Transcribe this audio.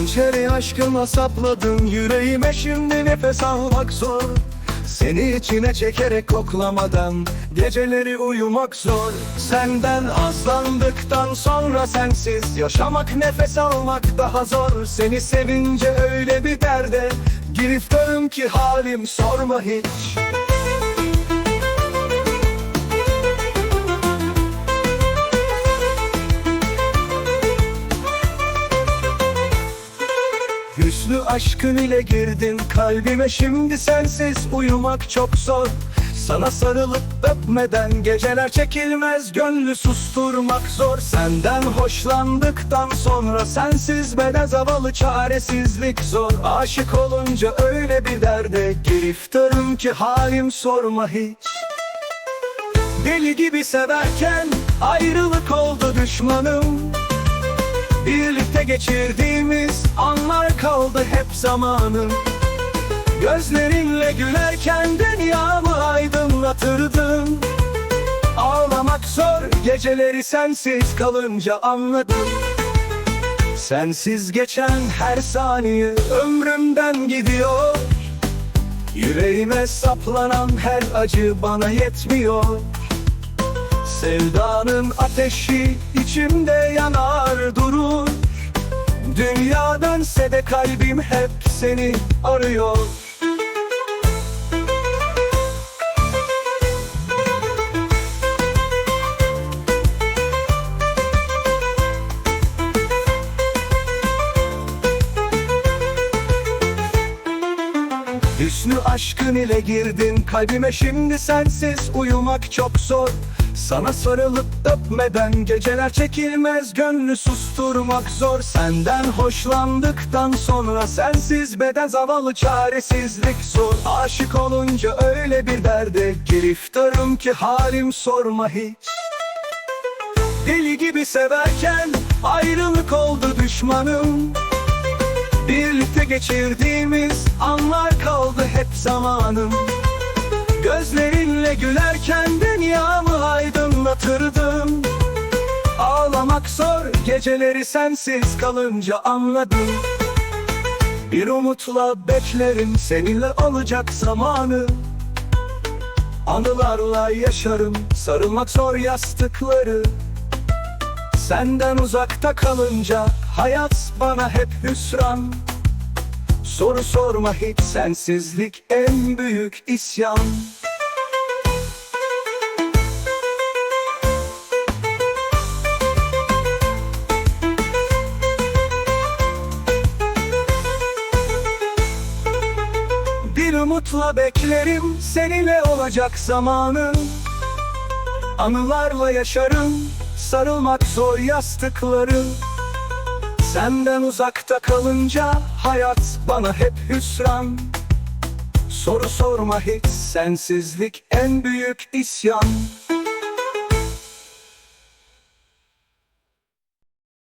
Hançeri aşkıma sapladın yüreğime şimdi nefes almak zor. Seni içine çekerek koklamadan Geceleri uyumak zor. Senden azlandıktan sonra sensiz Yaşamak nefes almak daha zor. Seni sevince öyle bir derde Giriftörüm ki halim sorma hiç Hüsnü aşkın ile girdin kalbime. Şimdi sensiz uyumak çok zor. Sana sarılıp öpmeden geceler çekilmez. Gönlü susturmak zor. Senden hoşlandıktan sonra sensiz beden zavallı çaresizlik zor. Aşık olunca öyle bir derde giriftarım ki halim sorma hiç. Deli gibi severken ayrılık oldu düşmanım Birlikte geçirdiğimiz anlar kaldı hep zamanın. Gözlerinle gülerken dünyamı aydınlatırdın. Ağlamak zor geceleri sensiz kalınca anladım. Sensiz geçen her saniye ömrümden gidiyor. Yüreğime saplanan her acı bana yetmiyor. Sevdanın ateşi içimde yanar durur Dünya dönse de kalbim hep seni arıyor. Hüsnü aşkın ile girdin kalbime. Şimdi sensiz uyumak çok zor Sana sarılıp öpmeden geceler çekilmez Gönlü susturmak zor. Senden hoşlandıktan sonra sensiz beden zavallı çaresizlik zor. Aşık olunca öyle bir derde giriftarım ki halim sorma hiç. Deli gibi severken ayrılık oldu düşmanım. Birlikte geçirdiğimiz anlar kaldı hep zamanım Gözlerinle gülerken dünyamı aydınlatırdın Ağlamak zor geceleri sensiz kalınca anladım. Bir umutla beklerim seninle olacak zamanı. Anılarla yaşarım sarılmak zor yastıkları. Senden uzakta kalınca hayat bana hep hüsran Soru sorma hiç sensizlik en büyük isyan. Bir umutla beklerim seninle olacak zamanın. Anılarla yaşarım Sarılmak zor yastıkları Senden uzakta kalınca Hayat bana hep hüsran. Soru sorma hiç Sensizlik en büyük isyan